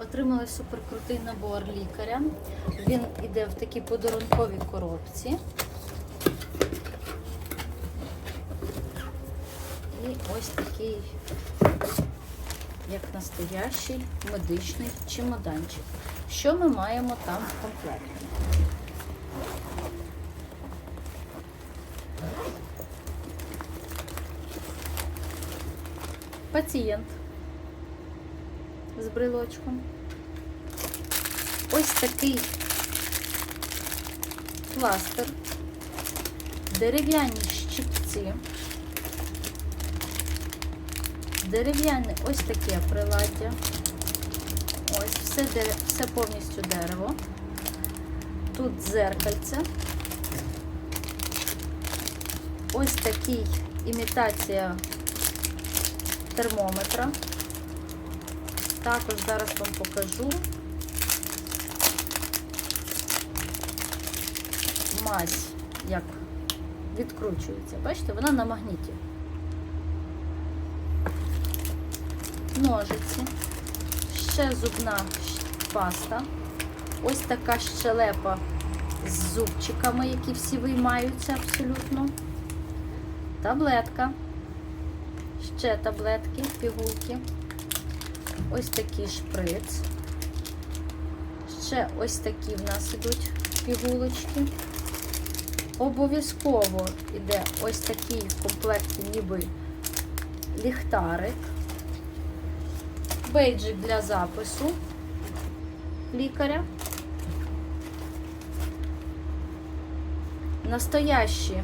Отримали суперкрутий набор лікаря. Він іде в такій подарунковій коробці. І ось такий, як настоящий медичний чемоданчик. Що ми маємо там в комплекті? Пацієнт з брелочком. Ось такий пластир, дерев'яні щипці, дерев'яне ось таке приладдя. Ось все, все повністю дерево. Тут дзеркальце. Ось такий імітація термометра. Також зараз вам покажу мазь, як відкручується. Бачите, вона на магніті. Ножиці, ще зубна паста. Ось така щелепа з зубчиками, які всі виймаються абсолютно. Таблетка. Ще таблетки, пігулки. Ось такий шприц. Ще ось такі в нас ідуть пігулочки. Обов'язково йде ось такий в комплекті ніби ліхтарик. Бейджик для запису лікаря. Настоящі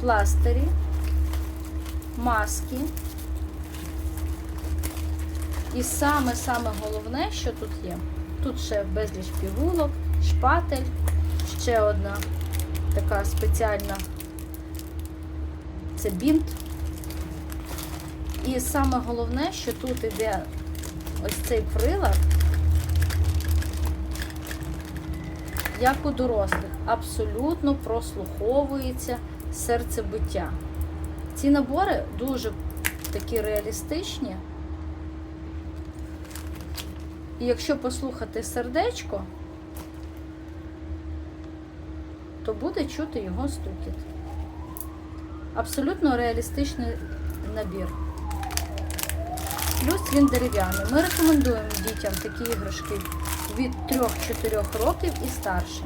пластирі, маски. І саме-саме головне, що тут є, тут ще безліч пігулок, шпатель, ще одна така спеціальна це бінт. І саме головне, що тут іде ось цей прилад, як у дорослих, абсолютно прослуховується серцебиття. Ці набори дуже такі реалістичні. І якщо послухати сердечко, то буде чути його стукіт. Абсолютно реалістичний набір. Плюс він дерев'яний. Ми рекомендуємо дітям такі іграшки від 3-4 років і старше.